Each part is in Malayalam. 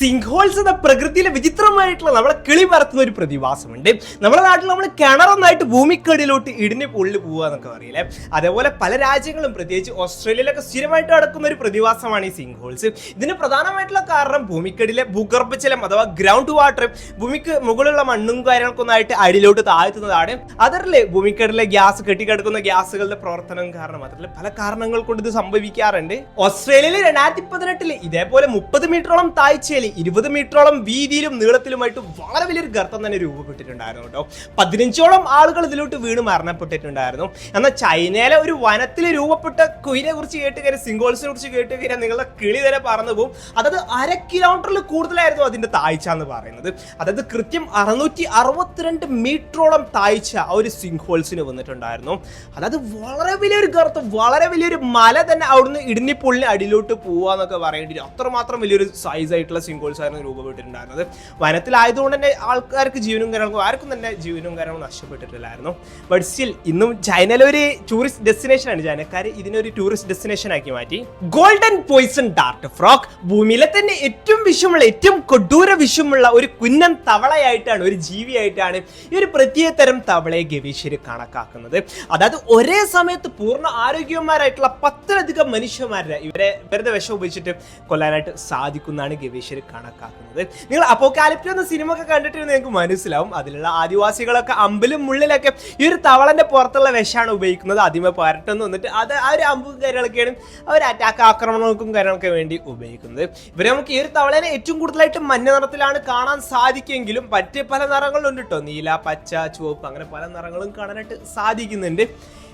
ഹോൾസ് എന്ന പ്രകൃതിയിലെ വിചിത്രമായിട്ടുള്ള നമ്മളെ കിളി പറത്തുന്ന ഒരു പ്രതിഭാസമുണ്ട്. നമ്മുടെ നാട്ടിൽ നമ്മൾ കിണറൊന്നായിട്ട് ഭൂമിക്കടിയിലോട്ട് ഇടിഞ്ഞ് പൊള്ളി പോവുക എന്നൊക്കെ പറയില്ലേ? അതേപോലെ പല രാജ്യങ്ങളും പ്രത്യേകിച്ച് ഓസ്ട്രേലിയയിലൊക്കെ സ്ഥിരമായിട്ട് നടക്കുന്ന ഒരു പ്രതിഭാസമാണ് ഈ സിംഹോത്സ് ഇതിന് പ്രധാനമായിട്ടുള്ള കാരണം ഭൂമിക്കടിയിലെ ഭൂഗർഭജലം അഥവാ ഗ്രൗണ്ട് വാട്ടർ ഭൂമിക്ക് മുകളിലുള്ള മണ്ണും കാര്യങ്ങളൊക്കെ ഒന്നായിട്ട് അടിയിലോട്ട് താഴ്ത്തുന്നതാണ്. അതല്ലേ ഭൂമിക്കടിയിലെ ഗ്യാസ് കെട്ടിക്കിടക്കുന്ന ഗ്യാസുകളുടെ പ്രവർത്തനം കാരണം മാത്രമല്ല പല കാരണങ്ങൾ കൊണ്ട് ഇത് സംഭവിക്കാറുണ്ട്. ഓസ്ട്രേലിയയിൽ രണ്ടായിരത്തി പതിനെട്ടിൽ ഇതേപോലെ മുപ്പത് മീറ്ററോളം താഴ്ചയിൽ ഇരുപത് മീറ്ററോളം വീതിയിലും നീളത്തിലുമായിട്ട് വളരെ വലിയൊരു ഗർത്തം തന്നെ രൂപപ്പെട്ടിട്ടുണ്ടായിരുന്നു കേട്ടോ. പതിനഞ്ചോളം ആളുകൾ ഇതിലോട്ട് വീണ് മരണപ്പെട്ടിട്ടുണ്ടായിരുന്നു. എന്നാൽ ചൈനയിലെ ഒരു വനത്തിൽ രൂപപ്പെട്ട കുയിനെ കുറിച്ച് കേട്ട് കഴിഞ്ഞാൽ സിംഗോൾസിനെ കുറിച്ച് കേട്ട് കഴിഞ്ഞാൽ നിങ്ങളുടെ കിളി തന്നെ പറന്നു പോകും. അതായത് അര കിലോമീറ്ററിൽ കൂടുതലായിരുന്നു അതിന്റെ താഴ്ച എന്ന് പറയുന്നത്. അതായത് കൃത്യം അറുന്നൂറ്റി അറുപത്തിരണ്ട് മീറ്ററോളം താഴ്ച ആ ഒരു സിംഗോൾസിന് വന്നിട്ടുണ്ടായിരുന്നു. അതായത് വളരെ വലിയൊരു ഗർത്തം വളരെ വലിയൊരു മല തന്നെ അവിടുന്ന് ഇടിഞ്ഞിപ്പൊള്ളിന് അടിയിലോട്ട് പോവാന്നൊക്കെ പറയേണ്ടി വരും. അത്രമാത്രം വലിയൊരു സൈസ് ആയിട്ടുള്ള ഹോൾസ് ആയിരുന്നു രൂപപ്പെട്ടിട്ടുണ്ടായിരുന്നത്. വനത്തിലായതുകൊണ്ട് തന്നെ ആൾക്കാർക്ക് ജീവനും കാര്യങ്ങളും ആർക്കും തന്നെ ജീവനും കാര്യങ്ങളും നഷ്ടപ്പെട്ടിട്ടില്ലായിരുന്നു. ബട്ട് സ്റ്റിൽ ഇന്നും ചൈനയിലെ ഒരു ടൂറിസ്റ്റ് ഡെസ്റ്റിനേഷൻ ആണ്. ചൈനക്കാർ ഇതിനൊരു ടൂറിസ്റ്റ് ഡെസ്റ്റിനേഷൻ ആക്കി മാറ്റി. ഗോൾഡൻ പോയിസൺ ഡാർട്ട് ഫ്രോക്ക് ഭൂമിയിലെ തന്നെ ഏറ്റവും വിഷമുള്ള ഏറ്റവും കൊടൂര വിഷമുള്ള ഒരു കുന്നൻ തവളയായിട്ടാണ് ഒരു ജീവിയായിട്ടാണ് ഈ ഒരു പ്രത്യേക തരം തവളയെ ഗവേഷകർ കണക്കാക്കുന്നത്. അതായത് ഒരേ സമയത്ത് പൂർണ ആരോഗ്യവന്മാരായിട്ടുള്ള പത്തിലധികം മനുഷ്യന്മാരെ ഇവരെ വെറുതെ വിഷം ഉപയോഗിച്ചിട്ട് കൊല്ലാനായിട്ട് സാധിക്കുന്നതാണ് ഗവേഷകർ കണക്കാക്കുന്നത്. നിങ്ങൾ അപ്പോക്കാലിപ്റ്റോ എന്ന സിനിമ ഒക്കെ കണ്ടിട്ട് നിങ്ങൾക്ക് മനസ്സിലാവും. അതിലുള്ള ആദിവാസികളൊക്കെ അമ്പലും മുള്ളിലൊക്കെ ഈ ഒരു തവളന്റെ പുറത്തുള്ള വിഷമാണ് ഉപയോഗിക്കുന്നത്. ആദ്യമേ പരട്ടെന്ന് വന്നിട്ട് അത് ആ ഒരു അമ്പും കാര്യങ്ങളൊക്കെയാണ് അവർ അറ്റാക്ക് ആക്രമണങ്ങൾക്കും കാര്യങ്ങളൊക്കെ വേണ്ടി ഉപയോഗിക്കുന്നത്. ഇവരെ നമുക്ക് ഈ ഒരു തവളനെ ഏറ്റവും കൂടുതലായിട്ട് മഞ്ഞ നിറത്തിലാണ് കാണാൻ സാധിക്കുമെങ്കിലും മറ്റ് പല നിറങ്ങളുണ്ട് കേട്ടോ നീല പച്ച ചുവപ്പ് അങ്ങനെ പല നിറങ്ങളും കാണാനായിട്ട് സാധിക്കുന്നുണ്ട്.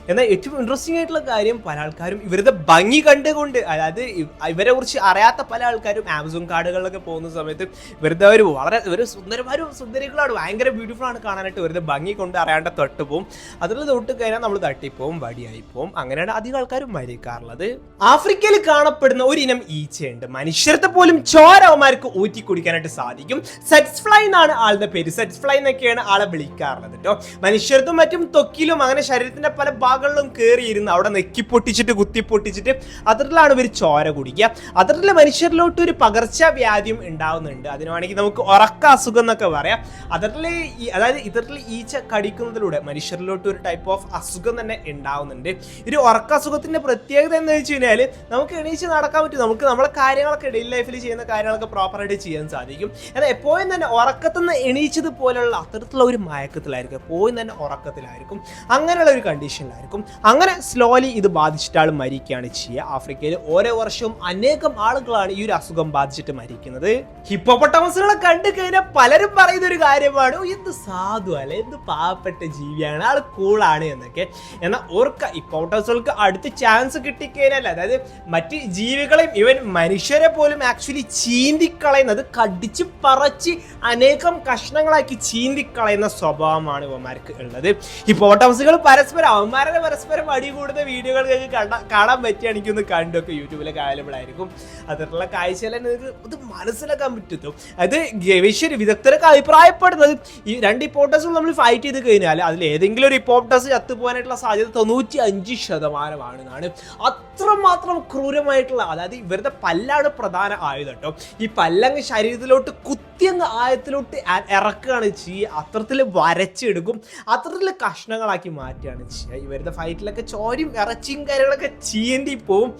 എന്നാൽ ഏറ്റവും ഇൻട്രസ്റ്റിംഗ് ആയിട്ടുള്ള കാര്യം പല ആൾക്കാരും ഇവരുടെ ഭംഗി കണ്ടുകൊണ്ട് അതായത് ഇവ- ഇവരെ കുറിച്ച് അറിയാത്ത പല ആൾക്കാരും ആമസോൺ കാർഡുകളിലൊക്കെ പോകുന്ന സമയത്ത് വെറുതെ ഒരു വളരെ ഒരു സുന്ദരമാരും സുന്ദരികളാണ്. ഭയങ്കര ബ്യൂട്ടിഫുൾ ആണ് കാണാനായിട്ട് വെറുതെ ഭംഗി കൊണ്ട് അറിയാണ്ട് തൊട്ട് പോകും അതിൽ തൊട്ട് കഴിഞ്ഞാൽ നമ്മൾ തട്ടിപ്പോവും വടിയായി പോവും അങ്ങനെയാണ് അധികം ആൾക്കാരും മരിക്കാറുള്ളത്. ആഫ്രിക്കയിൽ കാണപ്പെടുന്ന ഒരു ഇനം ഈച്ചയുണ്ട്. മനുഷ്യരത്തെ പോലും ചോരവന്മാർക്ക് ഊറ്റി കുടിക്കാനായിട്ട് സാധിക്കും. സെറ്റ്സ് ഫ്ലൈ എന്നാണ് ആളുടെ പേര്. സെറ്റ്സ് ഫ്ലൈ എന്നൊക്കെയാണ് ആളെ വിളിക്കാറുള്ളത് കേട്ടോ മനുഷ്യർക്കും മറ്റും തൊക്കിലും അങ്ങനെ ശരീരത്തിന്റെ പല ഭാഗങ്ങളിലും കയറിയിരുന്ന് അവിടെ നെക്കി പൊട്ടിച്ചിട്ട് കുത്തി പൊട്ടിച്ചിട്ട് അതിലാണ് ഇവർ ചോര കുടിക്കുക. അതിലെ മനുഷ്യരിലോട്ട് ഒരു പകർച്ചവ്യാധിയും ഉണ്ടാവുന്നുണ്ട്. അതിന് വേണമെങ്കിൽ നമുക്ക് ഉറക്ക അസുഖം എന്നൊക്കെ പറയാം. അതിലെ അതായത് ഇതിൽ ഈച്ച കടിക്കുന്നതിലൂടെ മനുഷ്യരിലോട്ട് ഒരു ടൈപ്പ് ഓഫ് അസുഖം തന്നെ ഉണ്ടാവുന്നുണ്ട്. ഒരു ഉറക്ക അസുഖത്തിന്റെ പ്രത്യേകത എന്ന് വെച്ച് കഴിഞ്ഞാൽ നമുക്ക് എണീച്ച് നടക്കാൻ പറ്റും. നമുക്ക് നമ്മളെ കാര്യങ്ങളൊക്കെ ഡെയിലി ലൈഫിൽ ചെയ്യുന്ന കാര്യങ്ങളൊക്കെ പ്രോപ്പറായിട്ട് ചെയ്യാൻ സാധിക്കും. എന്നാൽ എപ്പോഴും തന്നെ ഉറക്കത്തിൽ നിന്ന് എണീച്ചത് പോലെയുള്ള അത്തരത്തിലുള്ള ഒരു മയക്കത്തിലായിരിക്കും. എപ്പോഴും തന്നെ ഉറക്കത്തിലായിരിക്കും. അങ്ങനെയുള്ള ഒരു കണ്ടീഷനിലായിരിക്കും അങ്ങനെ സ്ലോലി ഇത് ബാധിച്ചിട്ട് ആൾ മരിക്കുകയാണ് ചെയ്യുക ആഫ്രിക്കയിൽ ഓരോ വർഷവും അനേകം ആളുകളാണ് ഈ ഒരു അസുഖം ബാധിച്ചിട്ട് മരിക്കുന്നത്. ഹിപ്പോപ്പൊട്ടമസുകളെ കണ്ടു കഴിഞ്ഞാൽ പലരും പറയുന്ന ഒരു കാര്യമാണ് "ഓ, എന്ത് സാധു അല്ല? എന്ത് പാവപ്പെട്ട ജീവിയാണ്. ആൾ കൂളാണ് എന്നൊക്കെ. എന്നാൽ ഓർക്ക ഹിപ്പോട്ടസുകൾക്ക് അടുത്ത ചാൻസ് കിട്ടിക്കഴിഞ്ഞാൽ അതായത് മറ്റ് ജീവികളെയും ഇവൻ മനുഷ്യരെ പോലും ആക്ച്വലി ചീന്തിക്കളയുന്നത് കടിച്ച് പറച്ച് അനേകം കഷ്ണങ്ങളാക്കി ചീന്തിക്കളയുന്ന സ്വഭാവമാണ് ഇവന്മാർക്ക് ഉള്ളത്. ഹിപ്പോട്ടമസുകൾ പരസ്പരം അവന്മാരുടെ പരസ്പരം അടി കൂടുന്ന വീഡിയോകൾ കണ്ട കാണാൻ പറ്റുകയാണെങ്കിൽ എനിക്കൊന്ന് കണ്ടൊക്കെ യൂട്യൂബിലൊക്കെ അവൈലബിൾ ആയിരിക്കും. അതിലുള്ള കാഴ്ചകൾ നിങ്ങൾക്ക് ഇത് മനസ്സിലാക്കാൻ പറ്റും. അത് ഗവേഷകർ വിദഗ്ധരൊക്കെ അഭിപ്രായപ്പെടുന്നത്. ഈ രണ്ട് ഇപ്പോട്ടസുകൾ നമ്മൾ ഫൈറ്റ് ചെയ്ത് കഴിഞ്ഞാൽ അതിൽ ഏതെങ്കിലും ഒരു ഇപ്പോട്ടസ് ചത്തുപോകാനായിട്ടുള്ള സാധ്യത തൊണ്ണൂറ്റി അഞ്ച് ശതമാനമാണ് എന്നാണ് അത്രമാത്രം ക്രൂരമായിട്ടുള്ള അതായത് ഇവരുടെ പല്ലാണ് പ്രധാന ആയുധം ഈ പല്ലങ്ങ് ശരീരത്തിലോട്ട് കുത്തിയങ്ങ് ആയത്തിലോട്ട് ഇറക്കുകയാണ് ചെയ്യുക. അത്രത്തിൽ വരച്ചെടുക്കും. അത്രത്തിൽ കഷ്ണങ്ങളാക്കി മാറ്റുകയാണ് ചെയ്യുക. ഇവരുടെ ഫൈറ്റിലൊക്കെ ചോരയും ഇറച്ചിയും കാര്യങ്ങളൊക്കെ ചീന്തി പോവും.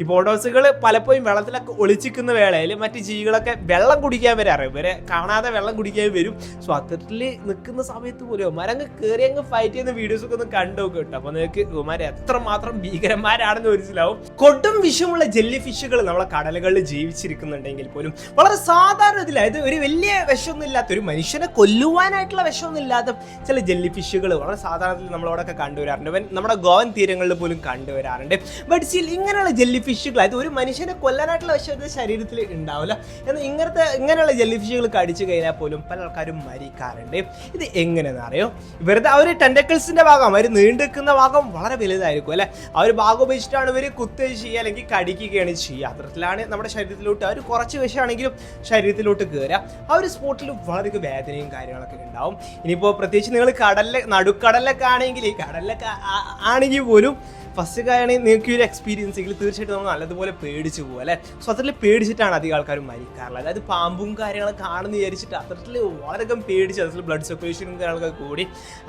ഈ ബോഡോസുകൾ പലപ്പോഴും വെള്ളത്തിലൊക്കെ ഒളിച്ചിക്കുന്ന വേളയിൽ മറ്റ് ജീവികളൊക്കെ വെള്ളം കുടിക്കാൻ വരാറ്. ഇവരെ കാണാതെ വെള്ളം കുടിക്കാൻ വരും. സോ അത്തരത്തിൽ നിൽക്കുന്ന സമയത്ത് പോലും ഉമാരങ്ങ് കയറി അങ്ങ് ഫൈറ്റ് ചെയ്യുന്ന വീഡിയോസ് ഒക്കെ ഒന്ന് കണ്ടു കേട്ടോ. അപ്പോൾ നിങ്ങൾക്ക് എത്ര എത്രമാത്രം ഭീകരന്മാരാണെന്ന് മനസ്സിലാവും കൊടും വിഷമുള്ള ജെല്ലി ഫിഷുകൾ നമ്മളെ കടലുകളിൽ ജീവിച്ചിരിക്കുന്നുണ്ടെങ്കിൽ പോലും വളരെ സാധാരണ ഇതിൽ അതായത് ഒരു വലിയ വിഷമൊന്നും ഇല്ലാത്ത ഒരു മനുഷ്യനെ കൊല്ലുവാനായിട്ടുള്ള വിഷമൊന്നും ഇല്ലാത്ത ചില ജെല്ലി ഫിഷുകൾ വളരെ സാധാരണത്തിൽ നമ്മളോടൊക്കെ കണ്ടുവരാറുണ്ട്. നമ്മുടെ ഗോവൻ തീരങ്ങളിൽ പോലും കണ്ടുവരാറുണ്ട്. ബട്ട് സ്റ്റിൽ ഇങ്ങനെയുള്ള ജെല്ലി ഫിഷുകൾ അത് ഒരു മനുഷ്യനെ കൊല്ലാനായിട്ടുള്ള വശം ശരീരത്തിൽ ഉണ്ടാവില്ല. എന്നാൽ ഇങ്ങനത്തെ ഇങ്ങനെയുള്ള ജെല്ലി ഫിഷുകൾ കടിച്ചു കഴിഞ്ഞാൽ പോലും പല ആൾക്കാരും മരിക്കാറുണ്ട്. ഇത് എങ്ങനെയെന്ന് അറിയോ? വെറുതെ ആ ഒരു ടെൻഡക്കിൾസിന്റെ ഭാഗം അവർ നീണ്ടുക്കുന്ന ഭാഗം വളരെ വലുതായിരിക്കും അല്ലേ? ആ ഒരു ഭാഗം ഉപയോഗിച്ചിട്ടാണ് ഇവർ കുത്തുക ചെയ്യുക അല്ലെങ്കിൽ കടിക്കുകയാണ് ചെയ്യുക. അത്തരത്തിലാണ് നമ്മുടെ ശരീരത്തിലോട്ട് ഒരു കുറച്ച് വിഷമാണെങ്കിലും ശരീരത്തിലോട്ട് കയറുക ആ ഒരു സ്പോട്ടിൽ വളരെ വേദനയും കാര്യങ്ങളൊക്കെ ഉണ്ടാവും. ഇനിയിപ്പോൾ പ്രത്യേകിച്ച് നിങ്ങൾ കടലിലെ നടുക്കടലിലൊക്കെ ആണെങ്കിൽ ഈ കടലിലൊക്കെ ആണെങ്കിൽ പോലും ഫസ്റ്റ് കാര്യമാണെങ്കിൽ നിങ്ങൾക്ക് ഒരു എക്സ്പീരിയൻസ് എങ്കിൽ തീർച്ചയായിട്ടും നമ്മൾ നല്ലതുപോലെ പേടിച്ച് പോകും അല്ലേ? സ്വതത്തിൽ പേടിച്ചിട്ടാണ് അധികം ആൾക്കാരും മരിക്കാറുള്ളത്. അതായത് പാമ്പും കാര്യങ്ങളൊക്കെ കാണുന്ന വിചാരിച്ചിട്ട് അത്തരത്തിൽ വളരെയധികം പേടിച്ച് അതിൽ ബ്ലഡ് സർക്കുലേഷനും കാര്യങ്ങളൊക്കെ കൂടി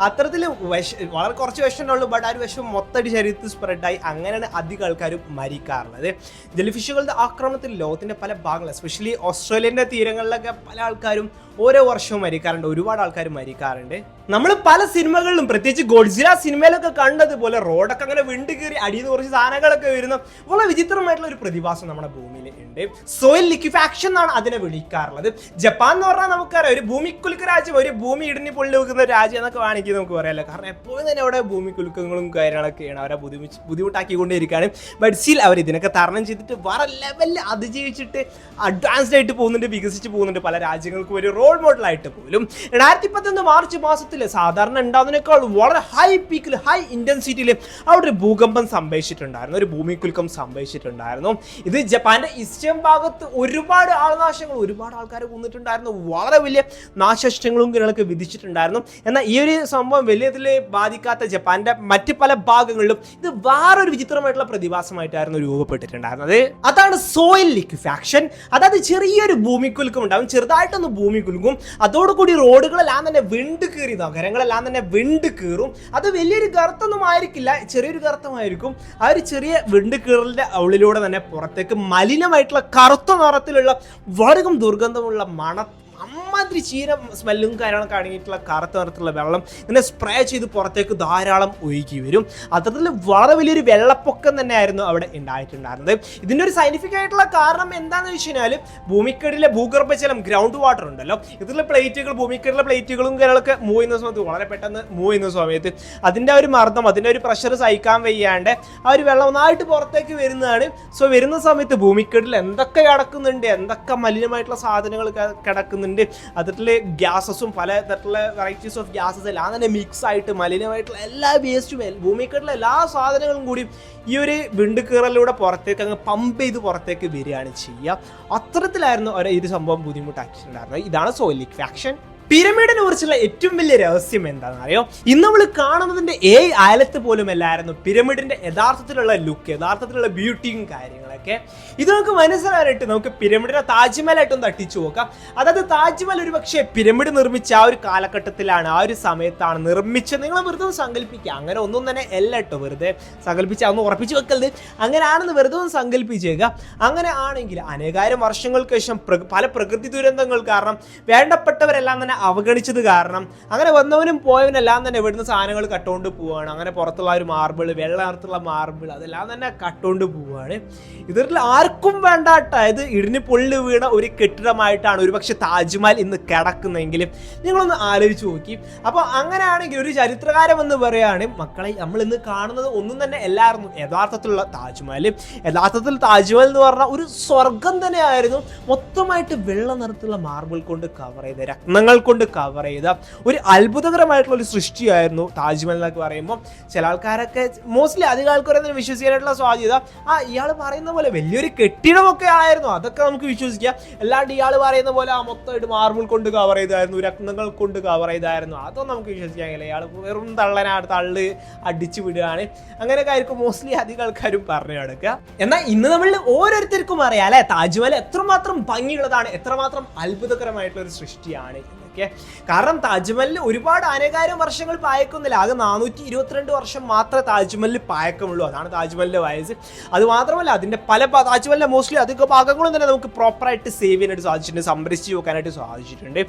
അത്തരത്തിൽ വിഷ വളരെ കുറച്ച് വിഷം ഉള്ളൂ ബട്ട് ആ ഒരു വിഷം മൊത്തമായിട്ട് ശരീരത്തിൽ സ്പ്രെഡായി അങ്ങനെയാണ് അധികം ആൾക്കാരും മരിക്കാറുള്ളത്. ജലഫിഷുകളുടെ ആക്രമണത്തിൽ ലോകത്തിന്റെ പല ഭാഗങ്ങൾ എസ്പെഷ്യലി ഓസ്ട്രേലിയന്റെ തീരങ്ങളിലൊക്കെ പല ആൾക്കാരും ഓരോ വർഷവും മരിക്കാറുണ്ട് ഒരുപാട് ആൾക്കാർ മരിക്കാറുണ്ട്. നമ്മൾ പല സിനിമകളിലും പ്രത്യേകിച്ച് ഗോഡ്സില സിനിമയിലൊക്കെ കണ്ടതുപോലെ റോഡൊക്കെ അങ്ങനെ വിണ്ട് കയറി അടിയിൽ കുറച്ച് സാധനങ്ങളൊക്കെ വരുന്ന. വളരെ വിചിത്രമായിട്ടുള്ള ഒരു പ്രതിഭാസം നമ്മുടെ ഭൂമിയിൽ ഉണ്ട്. സോയിൽ ലിക്വിഫാക്ഷൻ എന്നാണ് അതിനെ വിളിക്കാറുള്ളത്. ജപ്പാൻ എന്ന് പറഞ്ഞാൽ നമുക്കറിയാം ഒരു ഭൂമിക്കുലുക്ക് രാജ്യം ഒരു ഭൂമി ഇടിഞ്ഞ് പൊള്ളി വെക്കുന്ന രാജ്യം എന്നൊക്കെ വേണമെങ്കിൽ നമുക്ക് പറയാമല്ലോ കാരണം എപ്പോഴും തന്നെ അവിടെ ഭൂമിക്കുലുക്കങ്ങളും കാര്യങ്ങളൊക്കെയാണ് അവരെ ബുദ്ധിമുട്ട് ബുദ്ധിമുട്ടാക്കിക്കൊണ്ടിരിക്കുകയാണ് ബട്ട് സ്റ്റിൽ അവർ ഇതിനൊക്കെ തരണം ചെയ്തിട്ട് വേറെ ലെവലിൽ അതിജീവിച്ചിട്ട് അഡ്വാൻസ്ഡ് ആയിട്ട് പോകുന്നുണ്ട് വികസിച്ച് പോകുന്നുണ്ട്. പല രാജ്യങ്ങൾക്കും ഒരു റോൾ മോഡലായിട്ട് പോലും. രണ്ടായിരത്തി പത്തൊന്ന് മാർച്ച് മാസത്തിൽ സാധാരണ ഉണ്ടാകുന്നതിനേക്കാൾ വളരെ ഹൈ പീക്കിൽ ഹൈ ഇന്റൻസിറ്റിയിൽ അവിടെ ഒരു ഭൂകമ്പം സംഭവിച്ചിട്ടുണ്ടായിരുന്നു ഒരു ഭൂമിക്കുലുക്കം സംഭവിച്ചിട്ടുണ്ടായിരുന്നു. ഇത് ജപ്പാന്റെ ഈസ്റ്റേൺ ഭാഗത്ത് ഒരുപാട് ആൾനാശങ്ങൾ ഒരുപാട് ആൾക്കാർ കൊന്നിട്ടുണ്ടായിരുന്നു. വളരെ വലിയ നാശനഷ്ടങ്ങളും കാര്യങ്ങളൊക്കെ വിധിച്ചിട്ടുണ്ടായിരുന്നു. എന്നാൽ ഈ ഒരു സംഭവം വലിയ ബാധിക്കാത്ത ജപ്പാന്റെ മറ്റ് പല ഭാഗങ്ങളിലും ഇത് വേറൊരു വിചിത്രമായിട്ടുള്ള പ്രതിഭാസമായിട്ടായിരുന്നു രൂപപ്പെട്ടിട്ടുണ്ടായിരുന്നത്. അതാണ് സോയിൽ ലിക്വിഫാക്ഷൻ. അതായത് ചെറിയൊരു ഭൂമിക്കുലുക്കം ഉണ്ടാവും ചെറുതായിട്ടൊന്ന് ഭൂമിക്കുലുക്കും അതോടുകൂടി റോഡുകളെല്ലാം തന്നെ വിണ്ട് കീറി നഗരങ്ങളെല്ലാം തന്നെ വിണ്ട് കീറും. അത് വലിയൊരു ഗർത്തമൊന്നും ആയിരിക്കില്ല ചെറിയൊരു ഗർത്തമായിരിക്കും ആ ഒരു ചെറിയ വിണ്ട് കീറലിന്റെ ഉള്ളിലൂടെ തന്നെ പുറത്തേക്ക് മലിനമായിട്ടുള്ള കറുത്ത നിറത്തിലുള്ള വളരെ ദുർഗന്ധമുള്ള മണ അമ്മാതിരി ചീര സ്മെല്ലും കാര്യങ്ങളൊക്കെ അടങ്ങിയിട്ടുള്ള കറുത്ത നിറത്തിലുള്ള വെള്ളം ഇങ്ങനെ സ്പ്രേ ചെയ്ത് പുറത്തേക്ക് ധാരാളം ഒഴുകി വരും. അത്തരത്തിൽ വളരെ വലിയൊരു വെള്ളപ്പൊക്കം തന്നെയായിരുന്നു അവിടെ ഉണ്ടായിട്ടുണ്ടായിരുന്നത്. ഇതിന്റെ ഒരു സയന്റിഫിക് ആയിട്ടുള്ള കാരണം എന്താണെന്ന് വെച്ച് കഴിഞ്ഞാൽ ഭൂമിക്കടിയിലെ ഭൂഗർഭജലം ഗ്രൗണ്ട് വാട്ടർ ഉണ്ടല്ലോ. ഇതിലെ പ്ലേറ്റുകൾ ഭൂമിക്കടിയിലെ പ്ലേറ്റുകളും കാര്യങ്ങളൊക്കെ മൂവ് ചെയ്യുന്ന സമയത്ത് വളരെ പെട്ടെന്ന് മൂവ് ചെയ്യുന്ന സമയത്ത് അതിന്റെ ഒരു മർദ്ദം അതിന്റെ ഒരു പ്രഷർ സഹിക്കാൻ വയ്യാണ്ട് ആ ഒരു വെള്ളം ഒന്നായിട്ട് പുറത്തേക്ക് വരുന്നതാണ്. സോ വരുന്ന സമയത്ത് ഭൂമിക്കടിയിൽ എന്തൊക്കെ കിടക്കുന്നുണ്ട് എന്തൊക്കെ മലിനമായിട്ടുള്ള സാധനങ്ങൾ കിടക്കുന്നുണ്ട് അതിൽ ഗ്യാസസും പല തരത്തിലുള്ള വെറൈറ്റീസ് ഓഫ് ഗ്യാസസ് എല്ലാം തന്നെ മിക്സ് ആയിട്ട് മലിനമായിട്ടുള്ള എല്ലാ വേസ്റ്റും ഭൂമിക്കടിലെ എല്ലാ സാധനങ്ങളും കൂടി ഈ ഒരു വിണ്ട് കീറലിലൂടെ പുറത്തേക്ക് അങ്ങ് പമ്പ് ചെയ്ത് പുറത്തേക്ക് വരികയാണ് ചെയ്യുക. അത്തരത്തിലായിരുന്നു ഒരു ഇത് സംഭവം ബുദ്ധിമുട്ടാക്കിയിട്ടുണ്ടായിരുന്നത്. ഇതാണ് സോയിലിക് ഫാക്ഷൻ പിരമിഡിനെ കുറിച്ചുള്ള ഏറ്റവും വലിയ രഹസ്യം എന്താണെന്ന് അറിയോ? ഇന്ന് നമ്മൾ കാണുന്നതിന്റെ ഏ ആലത്ത് പോലും പിരമിഡിന്റെ യഥാർത്ഥത്തിലുള്ള ലുക്ക് യഥാർത്ഥത്തിലുള്ള ബ്യൂട്ടിയും കാര്യങ്ങളൊക്കെ. ഇത് നമുക്ക് മനസ്സിലായിട്ട് നമുക്ക് പിരമിഡിനെ താജ്മഹലായിട്ട് ഒന്ന് തട്ടിച്ചു നോക്കാം. അതായത് താജ്മഹൽ ഒരു പക്ഷേ പിരമിഡ് നിർമ്മിച്ച ആ ഒരു കാലഘട്ടത്തിലാണ് ആ ഒരു സമയത്താണ് നിർമ്മിച്ചത്. നിങ്ങൾ വെറുതെ സങ്കല്പിക്കുക. അങ്ങനെ ഒന്നും തന്നെ അല്ല കേട്ടോ വെറുതെ സങ്കല്പിച്ച് അതൊന്ന് ഉറപ്പിച്ച് വെക്കരുത്. അങ്ങനെയാണെന്ന് വെറുതെ ഒന്ന് സങ്കല്പിച്ചേക്കുക അങ്ങനെ ആണെങ്കിൽ അനേകായിരം വർഷങ്ങൾക്ക് ശേഷം പല പ്രകൃതി ദുരന്തങ്ങൾ കാരണം വേണ്ടപ്പെട്ടവരെല്ലാം തന്നെ അവഗണിച്ചത് കാരണം അങ്ങനെ വന്നവനും പോയവനെല്ലാം തന്നെ ഇവിടുന്ന് സാധനങ്ങൾ കട്ടുകൊണ്ട് പോവുകയാണ് അങ്ങനെ പുറത്തുള്ള ഒരു മാർബിൾ വെള്ള നിറത്തുള്ള മാർബിൾ അതെല്ലാം തന്നെ കട്ടുകൊണ്ട് പോവുകയാണ് ഇതിൽ ആർക്കും വേണ്ടാട്ട ഇത് ഇടിഞ്ഞ് പൊള്ളി വീണ ഒരു കെട്ടിടമായിട്ടാണ് ഒരുപക്ഷെ താജ്മഹൽ ഇന്ന് കിടക്കുന്നതെങ്കിലും നിങ്ങളൊന്ന് ആലോചിച്ച് നോക്കി. അപ്പോൾ അങ്ങനെയാണെങ്കിൽ ഒരു ചരിത്രകാരം എന്ന് പറയുകയാണ് മക്കളെ നമ്മൾ ഇന്ന് കാണുന്നത് ഒന്നും തന്നെ എല്ലായിരുന്നു യഥാർത്ഥത്തിലുള്ള താജ്മഹൽ. യഥാർത്ഥത്തിൽ താജ്മഹൽ എന്ന് പറഞ്ഞാൽ ഒരു സ്വർഗം തന്നെയായിരുന്നു. മൊത്തമായിട്ട് വെള്ള നിറത്തിലുള്ള മാർബിൾ കൊണ്ട് കവർ ചെയ്ത രത്നങ്ങൾ കൊണ്ട് കവർ ചെയ്ത ഒരു അത്ഭുതകരമായിട്ടുള്ള ഒരു സൃഷ്ടിയായിരുന്നു താജ്മഹൽ എന്നൊക്കെ പറയുമ്പോൾ. ചില ആൾക്കാരൊക്കെ മോസ്റ്റ്ലി അധികം ആൾക്കാരൊന്നും വിശ്വസിക്കാനായിട്ടുള്ള സാധ്യത. ആ ഇയാൾ പറയുന്ന പോലെ വലിയൊരു കെട്ടിടമൊക്കെ ആയിരുന്നു. അതൊക്കെ നമുക്ക് വിശ്വസിക്കാം. അല്ലാണ്ട് ഇയാൾ പറയുന്ന പോലെ ആ മൊത്തമായിട്ട് മാർബിൾ കൊണ്ട് കവർ ചെയ്തായിരുന്നു രക്തങ്ങൾ കൊണ്ട് കവർ ചെയ്തായിരുന്നു. അതൊന്നും നമുക്ക് വിശ്വസിക്കാൻ കഴിയില്ല. ഇയാൾ വെറും തള്ളനാണ് തള്ള് അടിച്ചു വിടുകയാണ്. അങ്ങനെയൊക്കെ ആയിരിക്കും മോസ്റ്റ്ലി അധികം ആൾക്കാരും പറഞ്ഞു നടക്കുക. എന്നാൽ ഇന്ന് നമ്മൾ ഓരോരുത്തർക്കും അറിയാം അല്ലെ? താജ്മഹൽ എത്രമാത്രം ഭംഗിയുള്ളതാണ് എത്രമാത്രം അത്ഭുതകരമായിട്ടുള്ള ഒരു സൃഷ്ടിയാണ് എന്നൊക്കെ കാരണം താജ്മഹലിൽ ഒരുപാട് അനേകായിരം വർഷങ്ങൾ പായക്കൊന്നുമില്ല. ആകെ നാനൂറ്റി ഇരുപത്തിരണ്ട് വർഷം മാത്രമേ താജ്മഹലിൽ പായക്കമുള്ളൂ. അതാണ് താജ്മഹലിന്റെ വയസ്സ്. അത് മാത്രമല്ല അതിന്റെ പല താജ്മഹലിന്റെ മോസ്റ്റ്ലി അധിക ഭാഗങ്ങളും തന്നെ നമുക്ക് പ്രോപ്പറായിട്ട് സേവ് ചെയ്യാനായിട്ട് സാധിച്ചിട്ടുണ്ട് സംരക്ഷിച്ച് നോക്കാനായിട്ട് സാധിച്ചിട്ടുണ്ട്.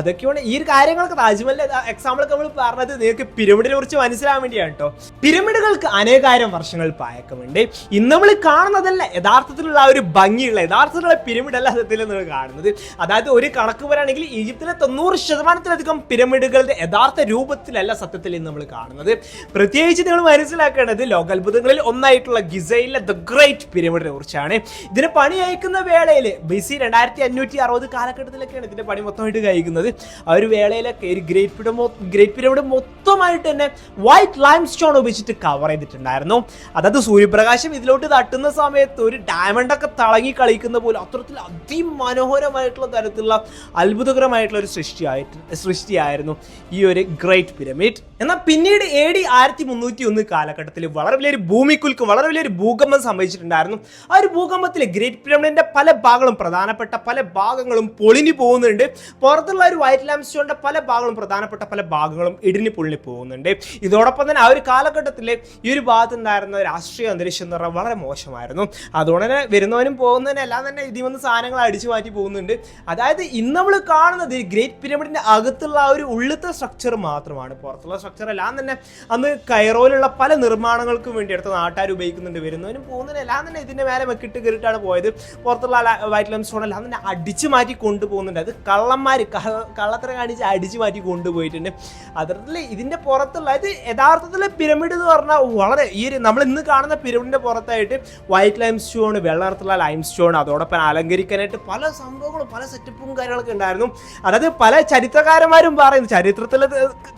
അതൊക്കെയാണ് ഈ ഒരു കാര്യങ്ങളൊക്കെ താജ്മഹലിന്റെ എക്സാമ്പിളൊക്കെ നമ്മൾ പറഞ്ഞത് നിങ്ങൾക്ക് പിരമിഡിനെ കുറിച്ച് മനസ്സിലാൻ വേണ്ടിയാണ് കേട്ടോ. പിരമിഡുകൾക്ക് അനേകായിരം വർഷങ്ങൾ പായക്കമുണ്ട്. ഇന്ന് നമ്മൾ കാണുന്നതല്ല യഥാർത്ഥത്തിലുള്ള ആ ഒരു ഭംഗിയുള്ള യഥാർത്ഥത്തിലുള്ള പിരമിഡ് അല്ല സത്യത്തിൽ നമ്മൾ കാണുന്നത്. അതായത് ഒരു കണക്ക് പറയുകയാണെങ്കിൽ ഈജിപ്തിലെ തൊണ്ണൂറ് ശതമാനത്തിലധികം പിരമിഡുകളുടെ യഥാർത്ഥ രൂപത്തിലല്ല സത്യത്തിൽ ഇന്ന് നമ്മൾ കാണുന്നത്. പ്രത്യേകിച്ച് നിങ്ങൾ മനസ്സിലാക്കേണ്ടത് ലോകാത്ഭുതങ്ങളിൽ ഒന്നായിട്ടുള്ള ഗിസയിലെ ദ ഗ്രേറ്റ് പിരമിഡിനെ കുറിച്ചാണ്. ഇതിന് പണി അയക്കുന്ന വേളയിൽ ബി സി രണ്ടായിരത്തി അഞ്ഞൂറ്റി അറുപത് കാലഘട്ടത്തിലൊക്കെയാണ് ഇതിന്റെ പണി മൊത്തമായിട്ട് കഴിക്കുന്നത് ആ ഒരു വേളയിലൊക്കെ ഒരു ഗ്രേറ്റ് പിരമിഡ് ഗ്രേറ്റ് പിരമിഡ് മൊത്തമായിട്ട് തന്നെ വൈറ്റ് ലൈം സ്റ്റോൺ ഉപയോഗിച്ചിട്ട് കവർ ചെയ്തിട്ടുണ്ടായിരുന്നു. അതായത് സൂര്യപ്രകാശം ഇതിലോട്ട് തട്ടുന്ന സമയത്ത് ഒരു ഡയമണ്ട് ഒക്കെ തിളങ്ങി കളിക്കുന്ന പോലെ അത്തരത്തിൽ അതിമനോഹരമായിട്ടുള്ള തരത്തിലുള്ള അത്ഭുതകരമായിട്ടുള്ള ഒരു സൃഷ്ടി സൃഷ്ടിയായിട്ട് സൃഷ്ടിയായിരുന്നു ഈ ഒരു ഗ്രേറ്റ് പിരമിഡ് എന്നാൽ പിന്നീട് എ ഡി ആയിരത്തി മുന്നൂറ്റി ഒന്ന് കാലഘട്ടത്തിൽ വളരെ വലിയൊരു ഭൂമിക്കുൽക്ക് വളരെ വലിയൊരു ഭൂകമ്പം സംഭവിച്ചിട്ടുണ്ടായിരുന്നു. ആ ഒരു ഭൂകമ്പത്തിൽ ഗ്രേറ്റ് പിരമിഡിന്റെ പല ഭാഗങ്ങളും പ്രധാനപ്പെട്ട പല ഭാഗങ്ങളും പൊളിഞ്ഞു പോകുന്നുണ്ട്. പുറത്തുള്ള ഒരു വൈറ്റ് ലാംസ്റ്റോണിന്റെ പല ഭാഗങ്ങളും പ്രധാനപ്പെട്ട പല ഭാഗങ്ങളും ഇടിഞ്ഞു പൊളിഞ്ഞു പോകുന്നുണ്ട്. ഇതോടൊപ്പം തന്നെ ആ ഒരു കാലഘട്ടത്തിൽ ഈ ഒരു ഭാഗത്തുണ്ടായിരുന്ന രാഷ്ട്രീയ അന്തരീക്ഷം എന്ന് പറഞ്ഞാൽ വളരെ മോശമായിരുന്നു. അതുകൊണ്ട് തന്നെ വരുന്നവനും പോകുന്നവനും എല്ലാം തന്നെ ഇതിൽ വന്ന് സാധനങ്ങൾ അടിച്ചു മാറ്റി പോകുന്നുണ്ട്. അതായത് ഇന്ന് നമ്മൾ കാണുന്നത് ഗ്രേറ്റ് പിരമിഡിന്റെ അകത്തുള്ള ആ ഒരു ഉള്ളത്തെ സ്ട്രക്ചർ മാത്രമാണ് പുറത്തുള്ള സ്ട്രക്ചർ എല്ലാം തന്നെ അന്ന് കൈറോയിലുള്ള പല നിർമ്മാണങ്ങൾക്കും വേണ്ടി അടുത്ത നാട്ടുകാർ ഉപയോഗിക്കുന്നുണ്ട് വരുന്നവനും പോകുന്നതിനും എല്ലാം തന്നെ ഇതിന്റെ മേലെ വെക്കിട്ട് കയറിയിട്ടാണ് പോയത്. പുറത്തുള്ള വൈറ്റ് ലൈം സ്റ്റോൺ എല്ലാം തന്നെ അടിച്ചു മാറ്റി കൊണ്ടുപോകുന്നുണ്ട്. അത് കള്ളന്മാർ കള്ളത്തര കാണിച്ച് അടിച്ചു മാറ്റി കൊണ്ടുപോയിട്ടുണ്ട്. അതിൽ ഇതിന്റെ പുറത്തുള്ള ഇത് യഥാർത്ഥത്തിലെ പിരമിഡ് എന്ന് പറഞ്ഞാൽ വളരെ ഈ ഒരു നമ്മൾ ഇന്ന് കാണുന്ന പിരമിഡിന്റെ പുറത്തായിട്ട് വൈറ്റ് ലൈം സ്റ്റോൺ വെള്ള നിറത്തിലുള്ള ലൈം സ്റ്റോൺ അതോടൊപ്പം അലങ്കരിക്കാനായിട്ട് പല സംഭവങ്ങളും പല സെറ്റപ്പും കാര്യങ്ങളൊക്കെ ഉണ്ടായിരുന്നു. അതായത് പല ചരിത്രകാരന്മാരും പറയുന്നു. ചരിത്രത്തിലെ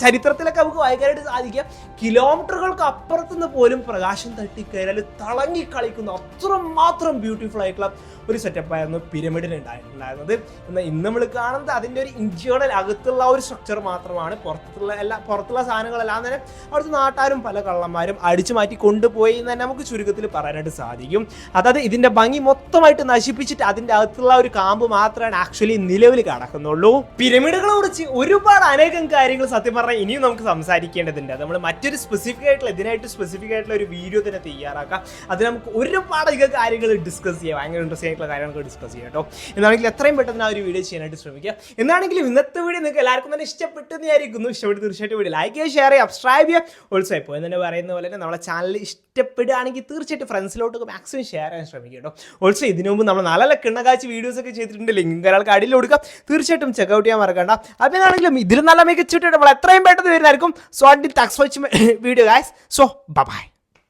ചരിത്രത്തിലൊക്കെ നമുക്ക് ഭയങ്കരമായിട്ട് സാധിക്കാം കിലോമീറ്ററുകൾക്ക് അപ്പുറത്തുനിന്ന് പോലും പ്രകാശം തട്ടിക്കയറിയാൽ തിളങ്ങി കളിക്കുന്ന അത്ര മാത്രം ബ്യൂട്ടിഫുൾ ആയിട്ടുള്ള ഒരു സെറ്റപ്പ് ആയിരുന്നു പിരമിഡിന് ഉണ്ടായിട്ടുണ്ടായിരുന്നത് എന്നാൽ ഇന്ന് നമ്മൾ കാണുന്നത് അതിന്റെ ഒരു ഇന്റേണൽ അകത്തുള്ള ഒരു സ്ട്രക്ചർ മാത്രമാണ്. പുറത്തുള്ള എല്ലാ പുറത്തുള്ള സാധനങ്ങളെല്ലാം തന്നെ അവിടുത്തെ നാട്ടാരും പല കള്ളന്മാരും അടിച്ചു മാറ്റി കൊണ്ടുപോയി എന്ന് തന്നെ നമുക്ക് ചുരുക്കത്തിൽ പറയാനായിട്ട് സാധിക്കും. അതായത് ഇതിന്റെ ഭംഗി മൊത്തമായിട്ട് നശിപ്പിച്ചിട്ട് അതിന്റെ അകത്തുള്ള ഒരു കാമ്പ് മാത്രമാണ് ആക്ച്വലി നിലവിൽ കിടക്കുന്നുള്ളൂ. പിരമിഡുകളെ കുറിച്ച് ഒരുപാട് അനേകം കാര്യങ്ങൾ സത്യം പറഞ്ഞാൽ ഇനിയും നമുക്ക് സംസാരിക്കേണ്ടതുണ്ട്. നമ്മൾ മറ്റൊരു സ്പെസിഫിക് ആയിട്ടുള്ള ഇതിനായിട്ട് സ്പെസിഫിക് ആയിട്ടുള്ള ഒരു വീഡിയോ തന്നെ തയ്യാറാക്കാം. അത് നമുക്ക് ഒരുപാട് അധികം കാര്യങ്ങൾ ഡിസ്കസ് ചെയ്യാം. ഭയങ്കര ഇൻട്രസ്റ്റിംഗ് ആയിട്ടുള്ള കാര്യങ്ങൾ ഡിസ്കസ് ചെയ്യാം കേട്ടോ. എന്നാണെങ്കിൽ എത്രയും പെട്ടെന്ന് ആ ഒരു വീഡിയോ ചെയ്യാനായിട്ട് ശ്രമിക്കുക. എന്നാണെങ്കിലും ഇന്നത്തെ വീഡിയോ നിങ്ങൾക്ക് എല്ലാവർക്കും തന്നെ ഇഷ്ടപ്പെട്ടു എന്ന് വിചാരിക്കുന്നു. ഇഷ്ടപ്പെട്ട് തീർച്ചയായിട്ടും വീഡിയോ ലൈക്ക് ചെയ്യുക ഷെയർ ചെയ്യുക സബ്സ്ക്രൈബ് ചെയ്യുക. ഓൾസോ ഇപ്പോൾ തന്നെ പറയുന്ന പോലെ തന്നെ നമ്മളെ ചാനൽ ഇഷ്ടപ്പെടുകയാണെങ്കിൽ തീർച്ചയായിട്ടും ഫ്രണ്ട്സിലോട്ട് മാക്സിമം ഷെയർ ചെയ്യാൻ ശ്രമിക്കുക കേട്ടോ ഓൾസോ ഇതിനു മുമ്പ് നമ്മൾ നല്ല കിണ്ണകാച്ച് വീഡിയോസ് ഒക്കെ ചെയ്തിട്ടുണ്ട്. ലിങ്ക് ഒരാൾക്ക് അടിയിൽ കൊടുക്കുക തീർച്ചയായിട്ടും ചെക്കൗട്ട് ചെയ്യാൻ മറക്കണ്ട. ഇതിലും ഇതിൽ നല്ല മികച്ചിട്ട് നമ്മൾ എത്രയും പെട്ടെന്ന് വരുന്നതായിരിക്കും. സോ അണ്ടി ടാക്സ് വെച്ച് വീഡിയോ ഗായ്സ് സോ ബൈ